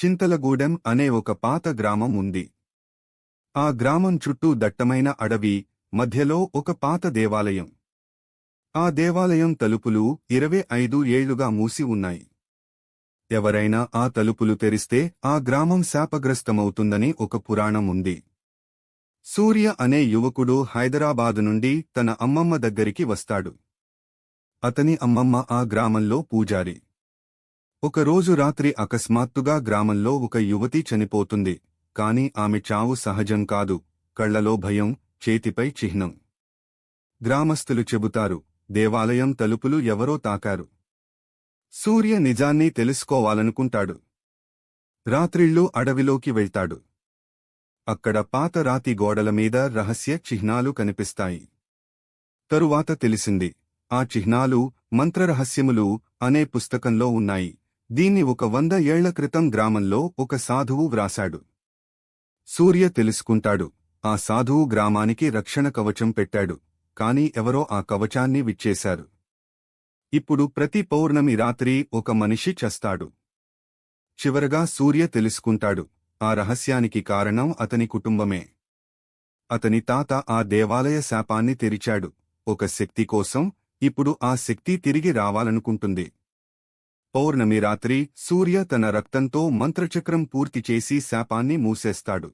చింతలగూడెం అనే ఒక పాత గ్రామం ఉంది. ఆ గ్రామం చుట్టూ దట్టమైన అడవి మధ్యలో ఒక పాత దేవాలయం. ఆ దేవాలయం తలుపులు ఇరవై ఐదు ఏళ్ళుగా మూసి ఉన్నాయి. ఎవరైనా ఆ తలుపులు తెరిస్తే ఆ గ్రామం శాపగ్రస్తమవుతుందని ఒక పురాణం ఉంది. సూర్య అనే యువకుడు హైదరాబాదు నుండి తన అమ్మమ్మ దగ్గరికి వస్తాడు. అతని అమ్మమ్మ ఆ గ్రామంలో పూజారి. ఒకరోజు రాత్రి అకస్మాత్తుగా గ్రామంలో ఒక యువతి చనిపోతుంది. కాని ఆమె చావు సహజం కాదు. కళ్ళలో భయం చేతిపై చిహ్నం. గ్రామస్తులు చెబుతారు దేవాలయం తలుపులు ఎవరో తాకారు. సూర్య నిజాన్ని తెలుసుకోవాలనుకుంటాడు. రాత్రిళ్ళు అడవిలోకి వెళ్తాడు. అక్కడ పాత రాతి గోడల మీద రహస్య చిహ్నాలు కనిపిస్తాయి. తరువాత తెలిసింది ఆ చిహ్నాలు మంత్రరహస్యములు అనే పుస్తకంలో ఉన్నాయి. దీన్ని ఒక వంద ఏళ్ళ క్రితం గ్రామంలో ఒక సాధువు వ్రాశాడు. సూర్య తెలుసుకుంటాడు. ఆ సాధువు గ్రామానికి రక్షణ కవచం పెట్టాడు. కాని ఎవరో ఆ కవచాన్ని విచ్చేశారు. ఇప్పుడు ప్రతి పౌర్ణమి రాత్రి ఒక మనిషి చస్తాడు. చివరగా సూర్య తెలుసుకుంటాడు. ఆ రహస్యానికి కారణం అతని కుటుంబమే. అతని తాత ఆ దేవాలయ శాపాన్ని తెరిచాడు. ఒక శక్తి కోసం ఇప్పుడు ఆ శక్తి తిరిగి రావాలనుకుంటుంది. పౌర్ణమి రాత్రి సూర్య తన రక్తంతో మంత్రచక్రం పూర్తి చేసి శాపాన్ని మూసేస్తాడు.